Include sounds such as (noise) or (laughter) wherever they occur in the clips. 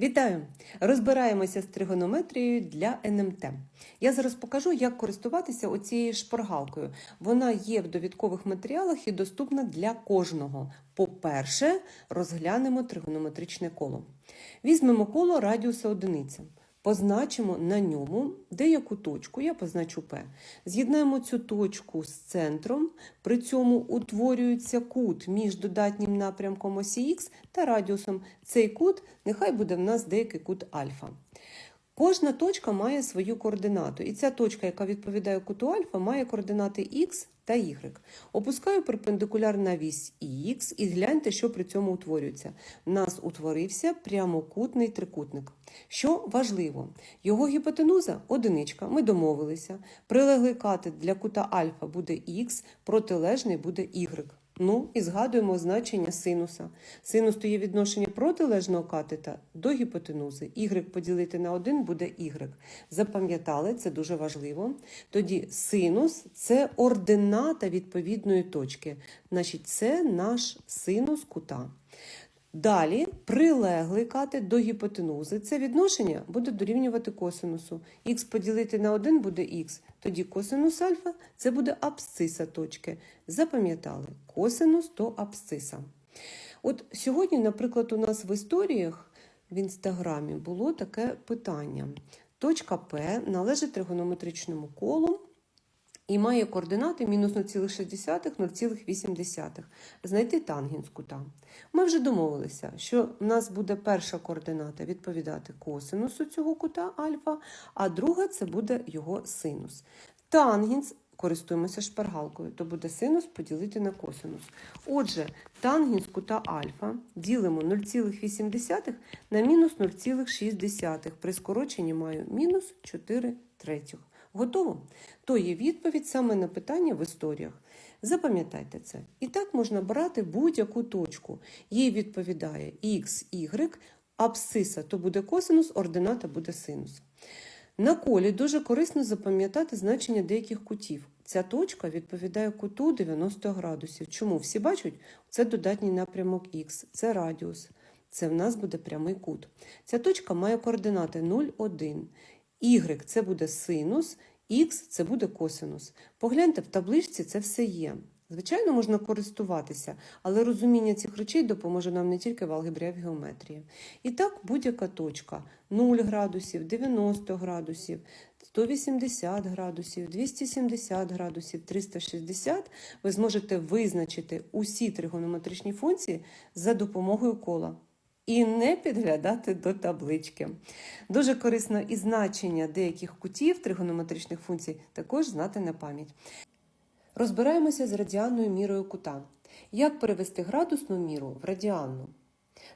Вітаю! Розбираємося з тригонометрією для НМТ. Я зараз покажу, як користуватися оцією шпаргалкою. Вона є в довідкових матеріалах і доступна для кожного. По-перше, розглянемо тригонометричне коло. Візьмемо коло радіуса одиниця. Позначимо на ньому деяку точку, я позначу П. З'єднаємо цю точку з центром, при цьому утворюється кут між додатнім напрямком осі Х та радіусом. Цей кут нехай буде в нас деякий кут альфа. Кожна точка має свою координату, і ця точка, яка відповідає куту альфа, має координати Х та Y. Опускаю перпендикуляр на вісь Х і гляньте, що при цьому утворюється. У нас утворився прямокутний трикутник. Що важливо, його гіпотенуза одиничка, ми домовилися. Прилеглий катет для кута альфа буде Х, протилежний буде Y. Ну і згадуємо значення синуса. Синус то є відношення протилежного катета до гіпотенузи. Y поділити на 1 буде Y. Запам'ятали, це дуже важливо. Тоді синус це ордината відповідної точки. Значить, це наш синус кута. Далі прилеглий катет до гіпотенузи. Це відношення буде дорівнювати косинусу. Х поділити на 1 буде х. Тоді косинус альфа це буде абсциса точки. Запам'ятали, косинус до абсциса. От сьогодні, наприклад, у нас в історіях в інстаграмі було таке питання. Точка П належить тригонометричному колу і має координати мінус 0,6, 0,8. Знайти тангенс кута. Ми вже домовилися, що в нас буде перша координата відповідати косинусу цього кута альфа, а друга це буде його синус. Тангенс користуємося шпаргалкою, то буде синус поділити на косинус. Отже, тангенс кута альфа ділимо 0,8 на мінус 0,6. При скороченні маю мінус 4 третіх. Готово? То є відповідь саме на питання в історіях. Запам'ятайте це. І так можна брати будь-яку точку. Їй відповідає x, y, абсциса то буде косинус, ордината буде синус. На колі дуже корисно запам'ятати значення деяких кутів. Ця точка відповідає куту 90 градусів. Чому? Всі бачать? Це додатній напрямок Х, це радіус. Це в нас буде прямий кут. Ця точка має координати 0,1. Y це буде синус, Х це буде косинус. Погляньте, в табличці це все є. Звичайно, можна користуватися, але розуміння цих речей допоможе нам не тільки в алгебрі, а й в геометрії. І так, будь-яка точка 0 градусів, 90 градусів, 180 градусів, 270 градусів, 360 ви зможете визначити усі тригонометричні функції за допомогою кола. І не підглядати до таблички. Дуже корисно і значення деяких кутів тригонометричних функцій також знати на пам'ять. Розбираємося з радіанною мірою кута. Як перевести градусну міру в радіанну?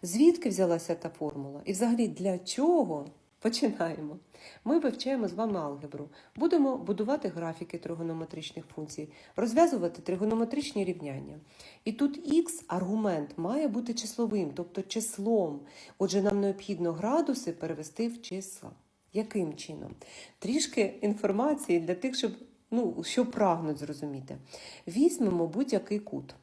Звідки взялася та формула? І взагалі для чого? Починаємо. Ми вивчаємо з вами алгебру. Будемо будувати графіки тригонометричних функцій, розв'язувати тригонометричні рівняння. І тут х аргумент має бути числовим, тобто числом. Отже, нам необхідно градуси перевести в числа. Яким чином? Трішки інформації для тих, щоб ну, що прагнуть зрозуміти. Візьмемо будь-який кут.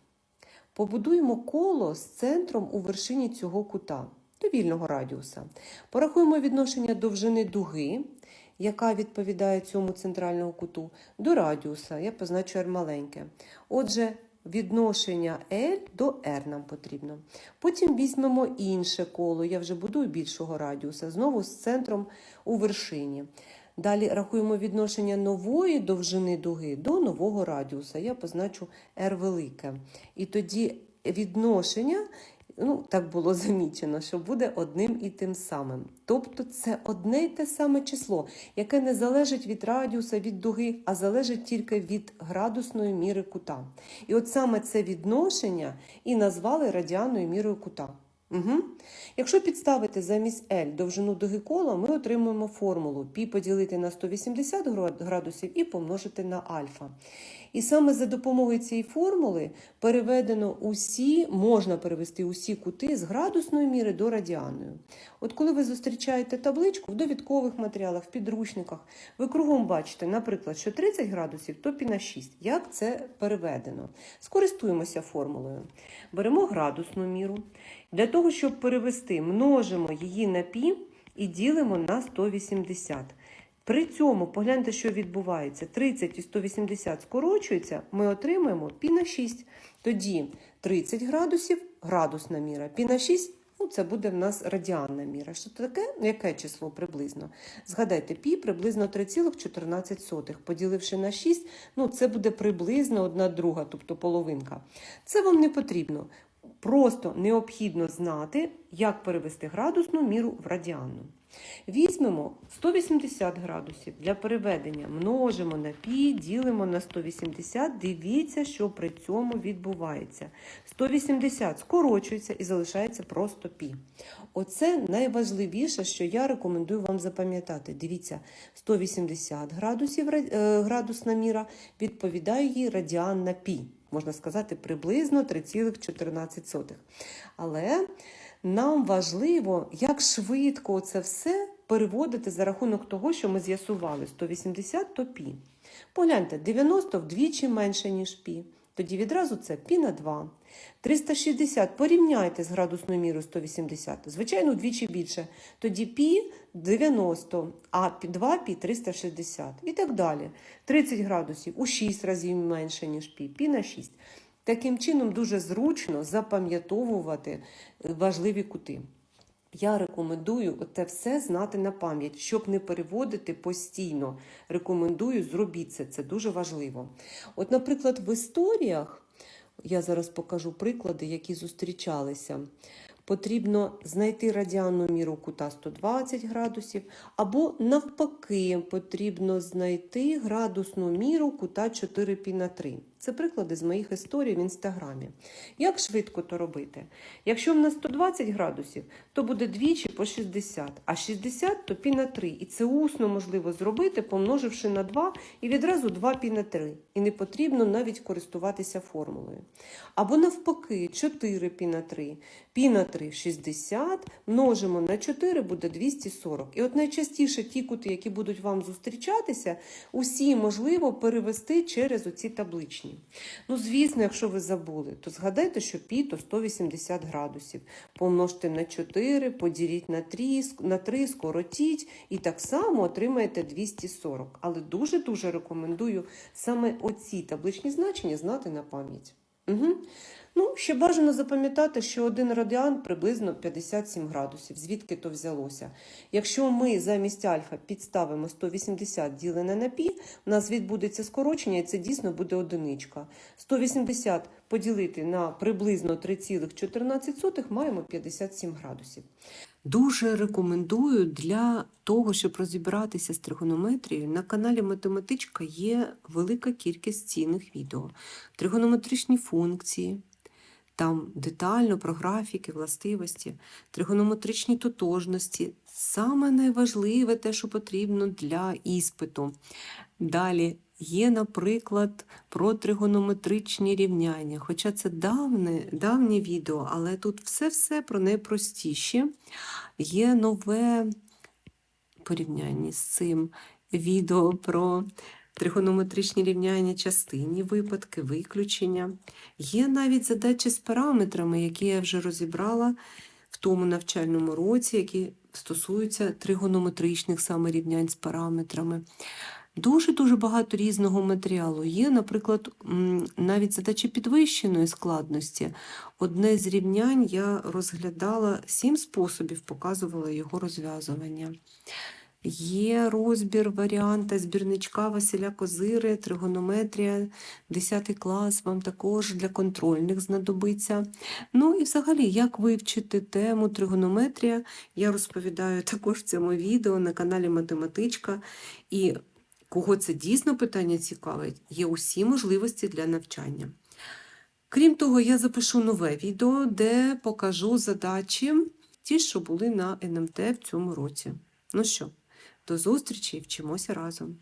Побудуємо коло з центром у вершині цього кута до вільного радіуса. Порахуємо відношення довжини дуги, яка відповідає цьому центральному куту, до радіуса. Я позначу R маленьке. Отже, відношення L до R нам потрібно. Потім візьмемо інше коло, я вже будую більшого радіуса, знову з центром у вершині. Далі рахуємо відношення нової довжини дуги до нового радіуса. Я позначу R велике. І тоді відношення, ну, так було (laughs) замічено, що буде одним і тим самим. Тобто це одне й те саме число, яке не залежить від радіуса, від дуги, а залежить тільки від градусної міри кута. І от саме це відношення і назвали радіанною мірою кута. Угу. Якщо підставити замість L довжину дуги кола, ми отримуємо формулу π поділити на 180 градусів і помножити на альфа. І саме за допомогою цієї формули переведено усі, можна перевести усі кути з градусної міри до радіанної. От коли ви зустрічаєте табличку в довідкових матеріалах, в підручниках, ви кругом бачите, наприклад, що 30 градусів, то пі на 6. Як це переведено? Скористуємося формулою. Беремо градусну міру. Для того, щоб перевести, множимо її на пі і ділимо на 180. При цьому погляньте, що відбувається. 30 і 180 скорочуються, ми отримаємо пі на 6. Тоді 30 градусів градусна міра, пі на 6 ну, це буде в нас радіанна міра. Що це таке? Яке число приблизно? Згадайте, пі приблизно 3,14. Поділивши на 6, ну, це буде приблизно одна друга, тобто половинка. Це вам не потрібно. Просто необхідно знати, як перевести градусну міру в радіанну. Візьмемо 180 градусів для переведення, множимо на пі, ділимо на 180. Дивіться, що при цьому відбувається. 180 скорочується і залишається просто пі. Оце найважливіше, що я рекомендую вам запам'ятати. Дивіться, 180 градусів е, градусна міра відповідає їй радіанна пі. Можна сказати, приблизно 3,14. Але нам важливо, як швидко це все переводити за рахунок того, що ми з'ясували 180 то пі. Погляньте, 90 вдвічі менше, ніж пі. Тоді відразу це пі на 2. 360 порівняйте з градусною мірою 180. Звичайно, вдвічі більше. Тоді пі 90, а 2 пі 360 і так далі. 30 градусів у 6 разів менше, ніж пі, пі на 6. Таким чином дуже зручно запам'ятовувати важливі кути. Я рекомендую те все знати на пам'ять, щоб не переводити постійно. Рекомендую, зробіть це, це дуже важливо. От, наприклад, в історіях, я зараз покажу приклади, які зустрічалися. Потрібно знайти радіанну міру кута 120 градусів, або навпаки, потрібно знайти градусну міру кута 4 пі на 3. Це приклади з моїх історій в інстаграмі. Як швидко то робити? Якщо в нас 120 градусів, то буде двічі по 60, а 60 то пі на 3. І це усно можливо зробити, помноживши на 2 і відразу 2 пі на 3. І не потрібно навіть користуватися формулою. Або навпаки, 4 пі на 3. Пі на 3 60, множимо на 4 буде 240. І от найчастіше ті кути, які будуть вам зустрічатися, усі можливо перевести через оці табличні. Ну, звісно, якщо ви забули, то згадайте, що пі то 180 градусів. Помножте на 4, поділіть на 3, на 3, скоротіть, і так само отримаєте 240. Але дуже-дуже рекомендую саме оці табличні значення знати на пам'ять. Угу. Ну, ще бажано запам'ятати, що один радіан приблизно 57 градусів. Звідки то взялося? Якщо ми замість альфа підставимо 180 ділене на пі, у нас відбудеться скорочення, і це дійсно буде одиничка. 180 поділити на приблизно 3,14 маємо 57 градусів. Дуже рекомендую для того, щоб розібратися з тригонометрією. На каналі Математичка є велика кількість цінних відео, тригонометричні функції. Там детально про графіки, властивості, тригонометричні тотожності. Саме найважливе те, що потрібно для іспиту. Далі є, наприклад, про тригонометричні рівняння. Хоча це давне, давнє відео, але тут все-все про найпростіші. Є нове порівняння з цим відео про тригонометричні рівняння частині, випадки, виключення. Є навіть задачі з параметрами, які я вже розібрала в тому навчальному році, які стосуються тригонометричних саме рівнянь з параметрами. Дуже-дуже багато різного матеріалу. Є, наприклад, навіть задачі підвищеної складності. Одне з рівнянь я розглядала сім способів, показувала його розв'язування. Є розбір варіанта збірничка Василя Козири, тригонометрія, 10 клас, вам також для контрольних знадобиться. Ну і взагалі, як вивчити тему тригонометрія, я розповідаю також в цьому відео на каналі Математичка. І кого це дійсно питання цікавить, є усі можливості для навчання. Крім того, я запишу нове відео, де покажу задачі, ті, що були на НМТ в цьому році. Ну що, до зустрічі, вчимося разом!